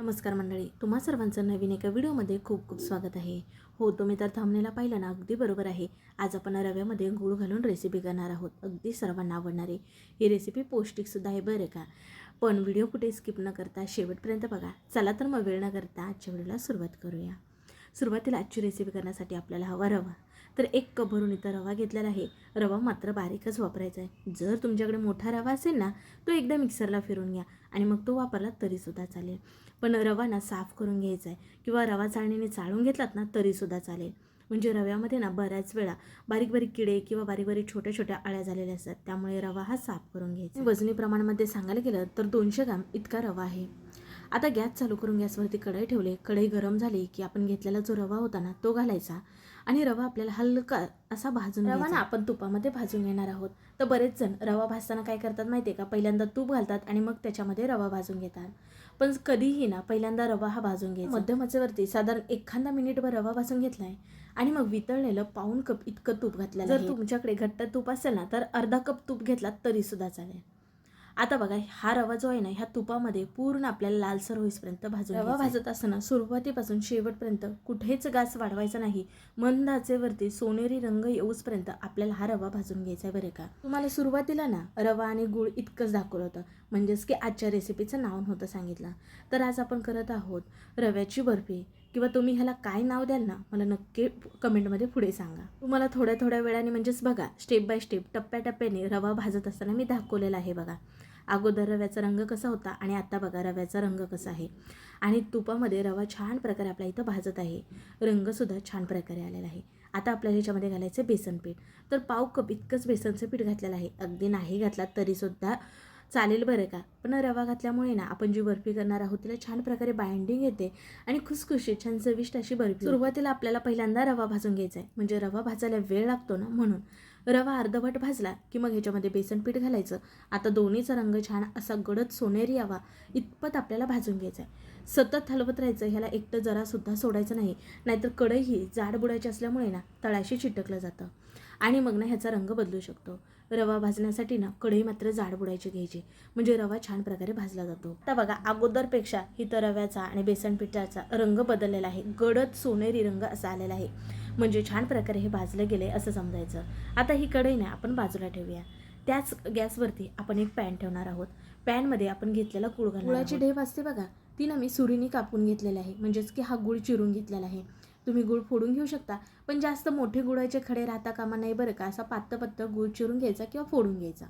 नमस्कार मंडळी तुम्हा सर्वांचं नवीन एका व्हिडिओमध्ये खूप खूप स्वागत आहे. हो तुम्ही तर थांबलेला पाहिलं ना अगदी बरोबर आहे. आज आपण रव्यामध्ये गूळ घालून रेसिपी करणार आहोत. अगदी सर्वांना आवडणारी. ही रेसिपी पौष्टिकसुद्धा आहे बरं का? पण व्हिडिओ कुठे स्किप न करता शेवटपर्यंत बघा. चला तर मग वेळ न करता आजच्या व्हिडिओला सुरुवात करूया. सुरुवातीला आजची रेसिपी करण्यासाठी आपल्याला हवा रवा. तर एक कप भरून इथं रवा घेतलेला आहे. रवा मात्र बारीकच वापरायचा आहे. जर तुमच्याकडे मोठा रवा असेल ना तो एकदा मिक्सरला फिरून घ्या आणि मग तो वापरला तरीसुद्धा चालेल. पण रवा ना साफ करून घ्यायचा आहे किंवा रवा चाळणीने चाळून घेतलात ना तरीसुद्धा चालेल. म्हणजे रव्यामध्ये ना बऱ्याच वेळा बारीक बारीक किडे किंवा बारीक बारीक छोट्या छोट्या अळ्या झालेल्या असतात. त्यामुळे रवा हा साफ करून घ्यायचा वजनी प्रमाणामध्ये सांगायला गेलं तर दोनशे ग्राम इतका रवा आहे. आता गॅस चालू करून गॅसवरती कढई ठेवले. कढई गरम झाली की आपण घेतलेला जो रवा होता ना तो घालायचा. आणि रवा आपल्याला हलका असा भाजून रवा ना आपण तुपामध्ये भाजून घेणार आहोत. तर बरेच जण रवा भाजताना काय करतात माहिती आहे का? पहिल्यांदा तूप घालतात आणि मग त्याच्यामध्ये रवा भाजून घेतात. पण कधीही ना पहिल्यांदा रवा हा भाजून घ्यायचा. मध्यम आचेवरती साधारण एखादा मिनिटभर रवा भाजून घेतलाय आणि मग वितळलेलं पाऊन कप इतकं तूप घातलं जर तुमच्याकडे घट्ट तूप असेल ना तर अर्धा कप तूप घेतला तरी सुद्धा चालेल. आता बघा हा रवा जो आहे ना ह्या तुपामध्ये पूर्ण आपल्याला लालसर होईपर्यंत भाजून रवा भाजत असताना सुरुवातीपासून शेवटपर्यंत कुठेच गास वाढवायचा नाही. मंद आचेवरती सोनेरी रंग येऊसपर्यंत आपल्याला हा रवा भाजून घ्यायचा आहे बरं का. तुम्हाला सुरुवातीला ना रवा आणि गुळ इतकंच दाखवलं होतं. म्हणजेच की आजच्या रेसिपीचं नाव नव्हतं सांगितलं. तर आज आपण करत आहोत रव्याची बर्फी. किंवा तुम्ही ह्याला काय नाव द्याल ना मला नक्की कमेंटमध्ये पुढे सांगा. तुम्हाला थोड्या थोड्या वेळाने म्हणजेच बघा स्टेप बाय स्टेप टप्प्याटप्प्याने रवा भाजत असताना मी दाखवलेला आहे बघा. अगोदर रव्याचा रंग कसा होता आणि आता बघा रव्याचा रंग कसा आहे. आणि तुपामध्ये रवा छान प्रकारे आपल्या इथं भाजत आहे. रंगसुद्धा छान प्रकारे आलेला आहे. आता आपल्याला ह्याच्यामध्ये घालायचं बेसन पीठ. तर पाव कप इतकंच बेसनचं पीठ घातलेलं आहे. अगदी नाही घातला तरीसुद्धा चालेल बरं का. पण रवा घातल्यामुळे ना आपण जी बर्फी करणार आहोत तिला छान प्रकारे बाइंडिंग येते आणि खुसखुशीत छान चविष्ट अशी बर्फी सुरुवातीला आपल्याला पहिल्यांदा रवा भाजून घ्यायचा आहे. म्हणजे रवा भाजायला वेळ लागतो ना म्हणून. रवा अर्धवट भाजला की मग ह्याच्यामध्ये बेसन पीठ घालायचं. आता दोन्हीचा रंग छान असा गडद सोनेरी यावा. इतपत आपल्याला भाजून घ्यायचा आहे सतत हलवत राहायचं ह्याला एकटं जरासुद्धा सोडायचं नाही. नाहीतर कढई जाड बुडायची असल्यामुळे ना तळाशी चिटकलं जातं. आणि मग ना ह्याचा रंग बदलू शकतो. रवा भाजण्यासाठी ना कढई मात्र जाड बुडायची घ्यायची. म्हणजे रवा छान प्रकारे भाजला जातो. आता बघा अगोदरपेक्षा इथं रव्याचा आणि बेसन पिठाचा रंग बदललेला आहे. गडद सोनेरी रंग असा आलेला आहे. म्हणजे छान प्रकारे हे भाजलं गेले असं समजायचं. आता ही कढई ना आपण बाजूला ठेवूया. त्याच गॅसवरती आपण एक पॅन ठेवणार आहोत. पॅनमध्ये आपण घेतलेला गुळ घालणार गुळाची ढेव असते बघा. ती ना मी सुरीने कापून घेतलेली आहे. म्हणजेच की हा गुळ चिरून घेतलेला आहे. तुम्ही गुळ फोडून घेऊ शकता पण जास्त मोठे गुळाचे खडे राहता कामा नाही बरं का. असा पात्त पत्त गुळ चिरून घ्यायचा किंवा फोडून घ्यायचा.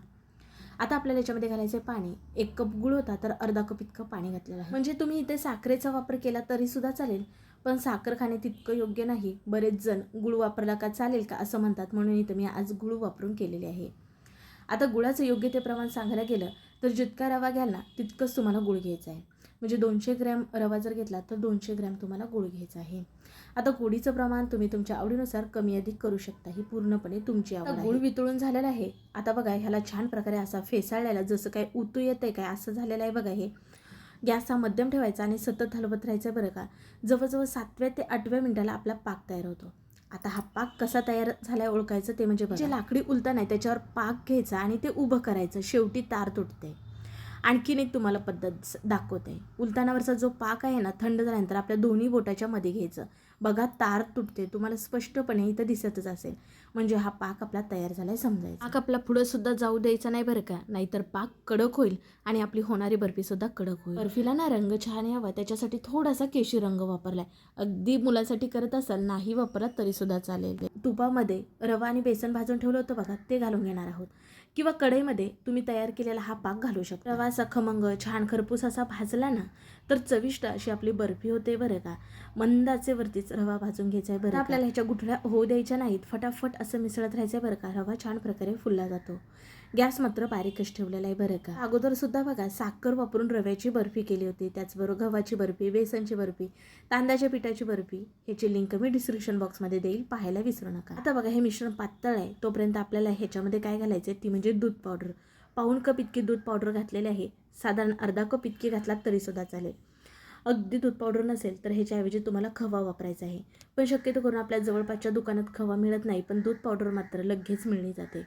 आता आपल्याला याच्यामध्ये घालायचं आहे पाणी. एक कप गुळ होता तर अर्धा कप इतकं पाणी घातलेलं आहे. म्हणजे तुम्ही इथे साखरेचा वापर केला तरी सुद्धा चालेल. पण साखर खाणे तितकं योग्य नाही. बरेच जण गुळ वापरला का चालेल का असं म्हणतात. म्हणून इथं मी आज गुळ वापरून केलेले आहे. आता गुळाचं योग्य ते प्रमाण सांगायला गेलं तर जितका रवा घ्याल ना तितकंच तुम्हाला गुळ घ्यायचा आहे. म्हणजे दोनशे ग्रॅम रवा जर घेतला तर दोनशे ग्रॅम तुम्हाला गुळ घ्यायचा आहे. आता गुळीचं प्रमाण तुम्ही तुमच्या आवडीनुसार कमी अधिक करू शकता ही पूर्णपणे तुमची आवड गुळ वितळून झालेला आहे. आता बघा ह्याला छान प्रकारे असा फेसाळलेला जसं काय उतू येत आहे काय असं झालेलं आहे बघा हे. गॅस हा मध्यम ठेवायचा आणि सतत हलवत राहायचं बरं का? जवळजवळ सातव्या ते आठव्या मिनिटाला आपला पाक तयार होतो. आता हा पाक कसा तयार झालाय ओळखायचं ते म्हणजे जे लाकडी उलता नाही त्याच्यावर पाक घ्यायचा आणि ते उभं करायचं. शेवटी तार तुटते. आणखीन एक तुम्हाला पद्धत दाखवते. उलतानावरचा जो पाक आहे ना थंड झाल्यानंतर आपल्या दोन्ही बोटाच्या मध्ये घ्यायचं. बघा तार तुटते. तुम्हाला स्पष्टपणे इथं दिसतच असेल. म्हणजे हा पाक आपला तयार झालाय समजायचा. पाक आपला पुढं सुद्धा जाऊ द्यायचा नाही बरं का? नाहीतर पाक कडक होईल आणि आपली होणारी बर्फी सुद्धा कडक होईल. बर्फीला ना रंग छान यावा. त्याच्यासाठी थोडासा केशी रंग वापरलाय. अगदी मुलासाठी करत असाल नाही वापरत तरी सुद्धा चालेल. तुपामध्ये रवा आणि बेसन भाजून ठेवलं होतं बघा ते घालून घेणार आहोत. किंवा कढईमध्ये तुम्ही तयार केलेला हा पाक घालू शकता. रवा असा खमंग छान खरपूस असा भाजला ना तर चविष्ट अशी आपली बर्फी होते बरं का. मंदाचे वरतीच रवा भाजून घ्यायचा आहे बरं आपल्याला ह्याच्या गुठळ्या होऊ द्यायच्या नाहीत. फटाफट असं मिसळत राहायचं आहे बरं का. रवा छान प्रकारे फुलला जातो. गॅस मात्र बारीकच ठेवलेला आहे बरं का. अगोदर सुद्धा बघा साखर वापरून रव्याची बर्फी केली होती. त्याचबरोबर गव्हाची बर्फी बेसनची बर्फी तांदळाच्या पिठाची बर्फी ह्याची लिंक मी डिस्क्रिप्शन बॉक्समध्ये देईल. पाहायला विसरू नका. आता बघा हे मिश्रण पातळ आहे. तोपर्यंत आपल्याला ह्याच्यामध्ये काय घालायचं आहे ती म्हणजे दूध पावडर पाऊण कप इतकी दूध पावडर घातलेली आहे. साधारण अर्धा कप इतकी घातलात तरीसुद्धा चालेल. अगदी दूध पावडर नसेल तर ह्याच्याऐवजी तुम्हाला खवा वापरायचा आहे. पण शक्यतो करून आपल्या जवळपासच्या दुकानात खवा मिळत नाही पण दूध पावडर मात्र लगेच मिळली जाते.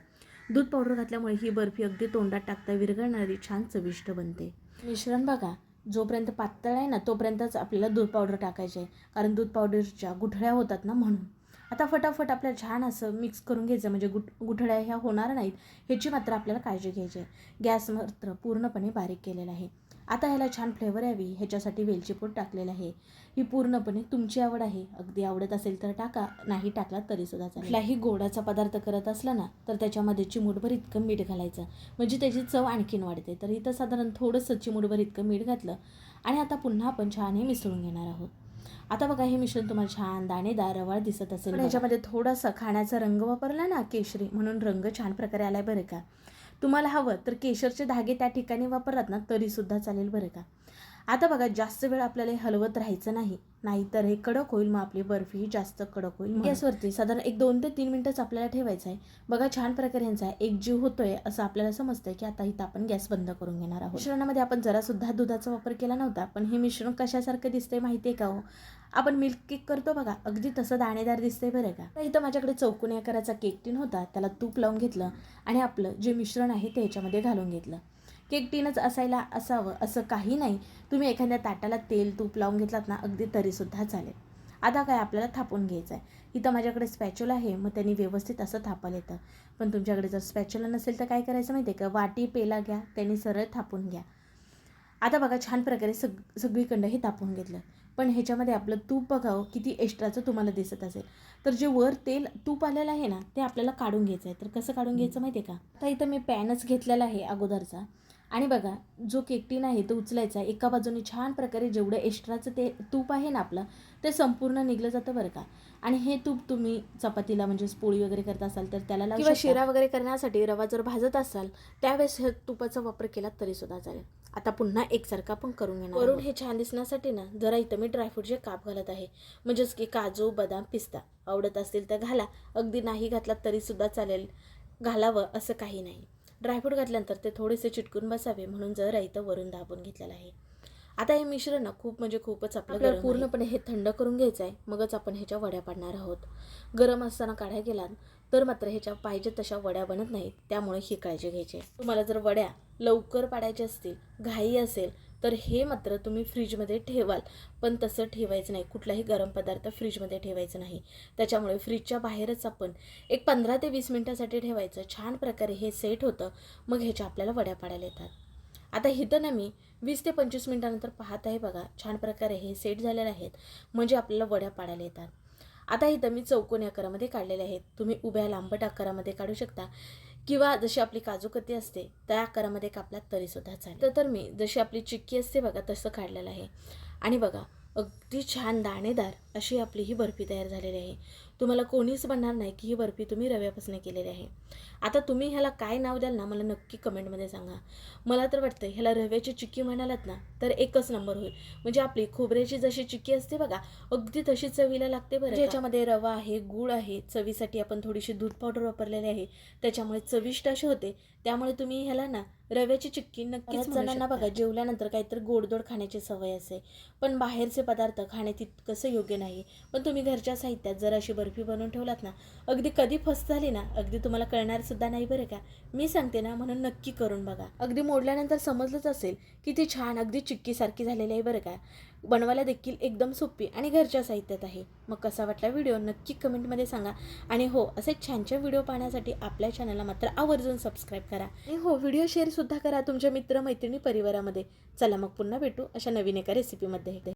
दूध पावडर घातल्यामुळे ही बर्फी अगदी तोंडात टाकता विरघळणारी छान चविष्ट बनते. मिश्रण बघा जोपर्यंत पातळ आहे ना तोपर्यंतच आपल्याला दूध पावडर टाकायचे आहे. कारण दूध पावडरच्या गुठळ्या होतात ना म्हणून. आता फटाफट आपल्याला छान असं मिक्स करून घ्यायचं म्हणजे गुट गुठळ्या ह्या होणार नाहीत. ह्याची मात्र आपल्याला काळजी घ्यायची आहे. गॅस मात्र पूर्णपणे बारीक केलेला आहे. आता ह्याला छान फ्लेवर यावी. ह्याच्यासाठी वेलची पूड टाकलेलं आहे. ही पूर्णपणे तुमची आवड आहे. अगदी आवडत असेल तर टाका. नाही टाकला तरीसुद्धा चालेल. कुठलाही गोडाचा पदार्थ करत असला ना तर त्याच्यामध्ये चिमूटभर इतकं मीठ घालायचं. म्हणजे त्याची चव आणखीन वाढते. तर इथं साधारण थोडंसं चिमूटभर इतकं मीठ घातलं आणि आता पुन्हा आपण छान हे मिसळून घेणार आहोत. आता बघा हे मिश्रण तुम्हाला छान दाणेदार रवाळ दिसत असेल पण ह्याच्यामध्ये थोडासा खाण्याचा रंग वापरला ना केशरी म्हणून रंग छान प्रकारे आलाय बरं का. तुम्हाला हवं तर केशरचे धागे त्या ठिकाणी वापरलात ना तरीसुद्धा चालेल बरं का. आता बघा जास्त वेळ आपल्याला हलवत राहायचं नाही. नाहीतर हे कडक होईल मग आपली बर्फी जास्त कडक होईल गॅसवरती साधारण एक दोन ते तीन मिनटंच आपल्याला ठेवायचं आहे. बघा छान प्रकारे यांचा एक जीव होतोय असं आपल्याला समजतंय की आता इथं आपण गॅस बंद करून घेणार आहोत. मिश्रणामध्ये आपण जरा सुद्धा दुधाचा वापर केला नव्हता पण हे मिश्रण कशासारखं दिसतंय माहिती आहे का हो? आपण मिल्क केक करतो बघा अगदी तसं दाणेदार दिसतंय बरं का. तर इथं माझ्याकडे चौकोनी आकाराचा केक टिन होता त्याला तूप लावून घेतलं आणि आपलं जे मिश्रण आहे ते ह्याच्यामध्ये घालून घेतलं. केक टीनच असायला असावं असं काही नाही. तुम्ही एखाद्या ताटाला तेल तूप लावून घेतलात ना अगदी तरीसुद्धा चालेल. आता काय आपल्याला थापून घ्यायचं आहे इथं माझ्याकडे स्पॅच्युल आहे मग त्यांनी व्यवस्थित असं थापायला येतं. पण तुमच्याकडे जर स्पॅच्युला नसेल तर काय करायचं माहिती आहे का? वाटी पेला घ्या त्यांनी सरळ थापून घ्या. आता बघा छान प्रकारे सग सगळीकडं हे तापून घेतलं. पण ह्याच्यामध्ये आपलं तूप बघावं किती एक्स्ट्राचं तुम्हाला दिसत असेल. तर जे वर तेल तूप आलेलं आहे ना ते आपल्याला काढून घ्यायचं आहे तर कसं काढून घ्यायचं माहिती आहे का? आता इथं मी पॅनच घेतलेला आहे अगोदरचा. आणि बघा जो केकटीन आहे तो उचलायचा एका बाजूने छान प्रकारे जेवढं एक्स्ट्राचं ते तूप आहे ना आपलं ते संपूर्ण निघलं जातं बरं का. आणि हे तूप तुम्ही चपातीला म्हणजे पोळी वगैरे करत असाल तर त्याला लावू किंवा शिरा वगैरे करण्यासाठी रवा जर भाजत असाल त्यावेळेस हे तुपाचा वापर केला तरी सुद्धा चालेल. आता पुन्हा एकसारखा पण करून घेणार वरून हे छान दिसण्यासाठी ना जरा इथं मी ड्रायफ्रूटचे काप घालत आहे. म्हणजेच की काजू बदाम पिस्ता आवडत असतील तर घाला. अगदी नाही घातला तरी सुद्धा चालेल. घालावं असं काही नाही. ड्रायफ्रूट घातल्यानंतर ते थोडेसे चिटकून बसावे म्हणून जरा इथं वरून दाबून घेतलेलं आहे. आता हे मिश्रण ना खूप म्हणजे खूपच आपलं आपल्याला पूर्णपणे हे थंड करून घ्यायचं आहे मगच आपण ह्याच्या वड्या पाडणार आहोत. गरम असताना काढ्या गेलात तर मात्र ह्याच्या पाहिजे तशा वड्या बनत नाहीत. त्यामुळे ही काळजी घ्यायची तुम्हाला जर वड्या लवकर पाडायच्या असतील घाई असेल तर हे मात्र तुम्ही फ्रीजमध्ये ठेवाल. पण तसं ठेवायचं नाही. कुठलाही गरम पदार्थ फ्रीजमध्ये ठेवायचं नाही. त्याच्यामुळे फ्रीजच्या बाहेरच आपण एक पंधरा ते वीस मिनटासाठी ठेवायचं. छान प्रकारे हे सेट होतं. मग ह्याच्या आपल्याला वड्या पाडायला येतात. आता इथं ना मी वीस ते पंचवीस मिनटानंतर पाहत आहे बघा. छान प्रकारे हे सेट झालेले आहेत. म्हणजे आपल्याला वड्या पाडायला येतात. आता इथं मी चौकोनी आकारामध्ये काढलेले आहेत. तुम्ही उभ्या लांबट आकारामध्ये काढू शकता. किंवा जशी आपली काजूकती असते त्या आकारामध्ये कापलात तरीसुद्धा चालेल. तर- तर मी जशी आपली चिक्की असते बघा तसं काढलेलं आहे. आणि बघा अगदी छान दाणेदार अशी आपली ही बर्फी तयार झालेली आहे. तुम्हाला कोणीच म्हणणार नाही की ही बर्फी तुम्ही रव्यापासून केलेली आहे. आता तुम्ही ह्याला काय नाव द्याल ना मला नक्की कमेंटमध्ये सांगा. मला तर वाटतं ह्याला रव्याची चिक्की म्हणालात ना तर एकच नंबर होईल. म्हणजे आपली खोबऱ्याची जशी चिक्की असते बघा अगदी तशी चवीला लागते बरं ज्याच्यामध्ये रवा आहे गूळ आहे चवीसाठी आपण थोडीशी दूध पावडर वापरलेली आहे त्याच्यामुळे चविष्ट अशी होते. त्यामुळे तुम्ही ह्याला ना रव्याची चिक्की नक्कीच जणांना बघा जेवल्यानंतर काहीतरी गोडधोड खाण्याची सवय असते पण बाहेरचे पदार्थ खाणे तितकंसं योग्य नाही. पण तुम्ही घरच्या साहित्यात जर अशी बर्फी बनवून ठेवलात ना अगदी कधी फस झाली ना अगदी तुम्हाला कळणार सुद्धा नाही बरं का. मी सांगते ना म्हणून नक्की करून बघा. अगदी मोडल्यानंतर समजलंच असेल की ती छान अगदी चिक्कीसारखी झालेली आहे बरं का. बनवायला देखील एकदम सोपी आणि घरच्या साहित्यात आहे. मग कसा वाटला व्हिडिओ नक्की कमेंटमध्ये सांगा. आणि हो असे छान छान व्हिडिओ पाहण्यासाठी आपल्या चॅनलला मात्र आवर्जून सबस्क्राईब करा. आणि हो व्हिडिओ शेअरसुद्धा करा तुमच्या मित्रमैत्रिणी परिवारामध्ये. चला मग पुन्हा भेटू अशा नवीन एका रेसिपीमध्ये